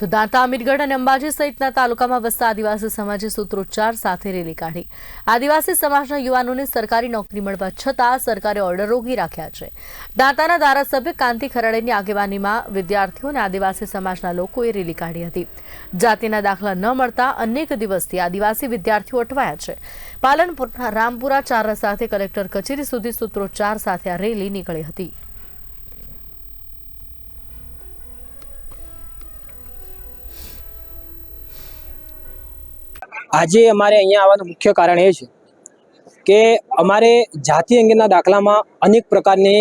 તો દાંતા અમીરગઢ અને અંબાજી સહિતના તાલુકામાં વસતા આદિવાસી સમાજે સૂત્રોચ્ચાર સાથે રેલી કાઢી. આદિવાસી સમાજના યુવાનોને સરકારી નોકરી મળવા છતાં સરકારે ઓર્ડર રોકી રાખ્યા છે. દાંતાના ધારાસભ્ય કાંતિ ખરાડેની આગેવાનીમાં વિદ્યાર્થીઓ અને આદિવાસી સમાજના લોકોએ રેલી કાઢી હતી. જાતિના દાખલા ન મળતા અનેક દિવસથી આદિવાસી વિદ્યાર્થીઓ અટવાયા છે. પાલનપુરના રામપુરા ચાર સાથે કલેક્ટર કચેરી સુધી સૂત્રોચ્ચાર સાથે આ રેલી નીકળી હતી. આજે અમારે અહીંયા આવવાનું મુખ્ય કારણ એ છે કે અમારે જાતિ અંગેના દાખલામાં અનેક પ્રકારની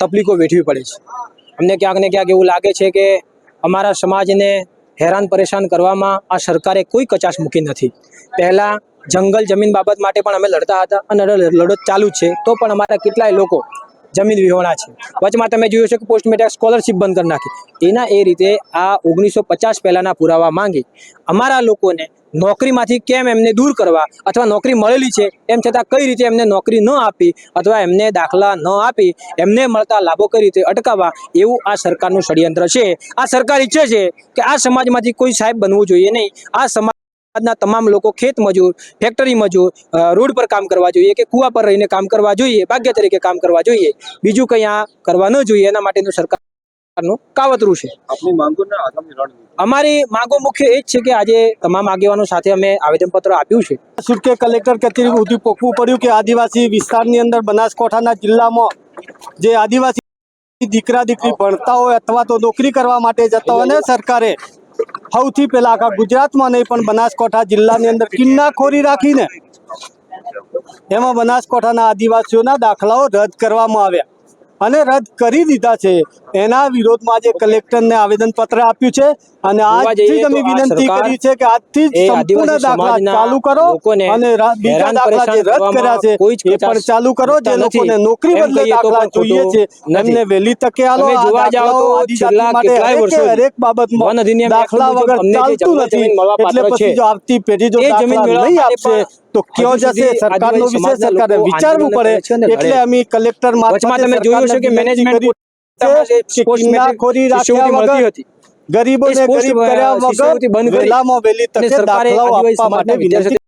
તકલીફો વેઠવી પડે છે. અમને ક્યાંક ને ક્યાંક એવું લાગે છે કે અમારા સમાજને હેરાન પરેશાન કરવામાં આ સરકારે કોઈ કચાશ મૂકી નથી. પહેલાં જંગલ જમીન બાબત માટે પણ અમે લડતા હતા અને લડત ચાલુ છે, તો પણ અમારા કેટલાય લોકો જમીન વિહોણા છે. વચમાં તમે જોયું છે કે પોસ્ટ મેટ્રિક સ્કોલરશિપ બંધ કરી નાખી. એના એ રીતે આ ઓગણીસો પચાસ પહેલાંના પુરાવા માંગી. અમારા લોકોને નોકરીમાંથી કેમ એમને દૂર કરવા અથવા નોકરી મળેલી છે, એમ છતાં કઈ રીતે એમને નોકરી ન આપી અથવા એમને દાખલા ન આપી, એમને મળતા લાભો કઈ રીતે અટકાવવા, એવું આ સરકારનું ષડયંત્ર છે. આ સરકાર ઈચ્છે છે કે આ સમાજમાંથી કોઈ સાહેબ બનવું જોઈએ નહીં. આ સમાજના તમામ લોકો ખેત મજૂર ફેક્ટરી મજૂર રોડ પર કામ કરવા જોઈએ કે કુવા પર રહીને કામ કરવા જોઈએ, ભાગ્ય તરીકે કામ કરવા જોઈએ. બીજું કંઈ આ કરવા ન જોઈએ એના માટેનું કાવતરું છે. આપની માંગોને આગામી રણનીતિ. અમારી માંગો મુખ્ય એ જ છે કે આજે તમામ આગેવાનો સાથે અમે આવેદનપત્ર આપ્યું છે. સુરકે કલેક્ટર કચેરી સુધી પોખવું પડ્યું કે આદિવાસી વિસ્તારની અંદર બનાસકાંઠાના જિલ્લામાં જે આદિવાસી દીકરા દીકરી ભણતા હોય અથવા તો નોકરી કરવા માટે જતા હોય ને સરકારે સૌથી પહેલા આખા ગુજરાતમાં નહીં પણ બનાસકાંઠા જિલ્લાની અંદર કિન્નાખોરી રાખીને એમાં બનાસકાંઠાના આદિવાસીઓના દાખલાઓ રદ કરવામાં આવ્યા. અને રદ કરી દીધા છે. એના વિરોધમાં આજે કલેક્ટરને આવેદનપત્ર આપ્યું છે અને આજથી જ અમે વિનંતી કરી છે કે આજથી જ સંપૂર્ણ દાખલા ચાલુ કરો અને બીજા દાખલા જે રદ કર્યા છે એ પણ ચાલુ કરો. જે લોકોને નોકરી બદલે દાખલા જોઈએ છે એમને વહેલી તકે આલો જોવા જાઓ તો છેલ્લા કેટલાય વર્ષો દરેક બાબતમાં દાખલા વગર ચાલતું નથી. એટલે પછી જો આવતી પેઢી જો દાખલા નહીં આપશે તો કયો જશે? સરકારનો વિષય સરકારે વિચારવું પડે. એટલે અમે કલેક્ટર મારફતે તમે જોયું છે કે મેનેજમેન્ટ કરી કોટામાં જે છે કિન્નાખોરી શિષ્યવૃત્તિ રાખ્યા વગર હતી. ગરીબોને ગરીબ કર્યા બંધ વગર વહેલામાં વહેલી તકે દાખલાઓ આપવા માટે વિનંતી